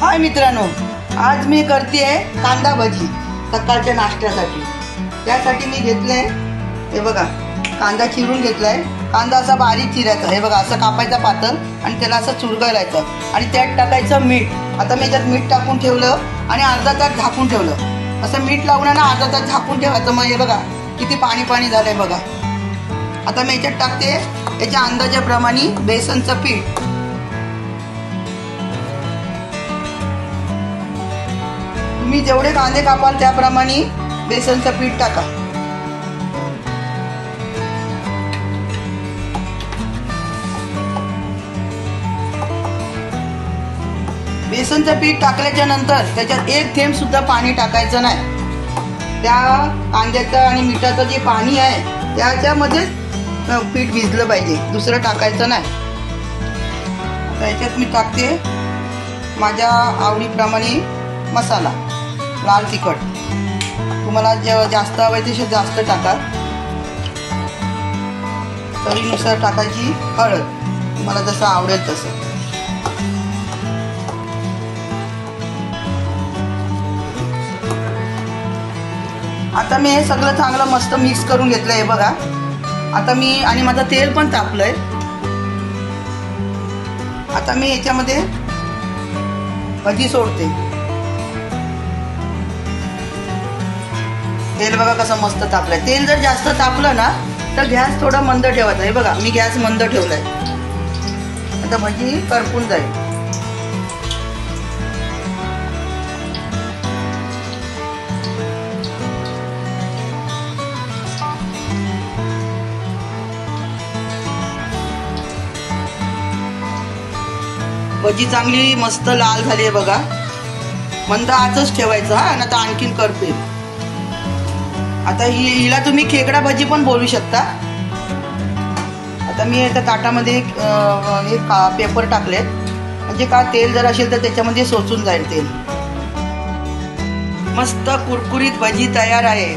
हाय मित्रांनो आज मी करते आहे कांदा भजी सकाळच्या नाश्त्यासाठी. त्यासाठी मी घेतलंय हे बघा कांदा चिरून घेतलाय. कांदा असा बारीक चिरायचा हे बघा असं कापायचा पातळ आणि त्याला असं चुरगायलायचं आणि त्यात टाकायचं मीठ. आता मी त्यात मीठ टाकून ठेवलं आणि अर्धा तास झाकून ठेवलं. असं मीठ लावून ना अर्धा तास झाकून ठेवायचं. मग हे बघा किती पाणी पाणी झालंय बघा. आता मी याच्यात टाकते याच्या अंदाजाप्रमाणे बेसनचं पीठ. तुम्ही जेवढे कांदे कापाल त्याप्रमाणे बेसनचं पीठ टाका. बेसनचं पीठ टाकल्याच्या नंतर त्याच्यात एक थेंब सुद्धा पाणी टाकायचं नाही. त्या कांद्याचं आणि मिठाचं जे पाणी आहे त्याच्यामध्येच पीठ भिजलं पाहिजे. दुसरं टाकायचं नाही. त्याच्यात मी टाकते माझ्या आवडीप्रमाणे मसाला. लाल तिखट. तुम्हाला जेव्हा जास्त हवं आहे तसे जास्त टाका. चवीनुसार टाकायची हळद. तुम्हाला जसं आवडेल तसं. आता मी हे सगळं चांगलं मस्त मिक्स करून घेतलं आहे बघा. आता मी आणि माझं तेल पण तापलंय. आता मी याच्यामध्ये भजी सोडते. तेल बघा कसं मस्त तापलंय. तेल जर जास्त तापलं ना तर गॅस थोडा मंद ठेवायचा. हे बघा मी गॅस मंद ठेवलाय. आता भजी करपून जाईल. भजी चांगली मस्त लाल झाली आहे बघा. मंद आजच ठेवायचं हा आणि आता आणखीन करते. आता ही हिला तुम्ही खेकडा भजी पण बोलू शकता. आता मी आता ताटामध्ये हे का पेपर टाकलेत. म्हणजे का तेल जर असेल तर त्याच्यामध्ये सोचून जाईल तेल. मस्त कुरकुरीत भजी तयार आहे.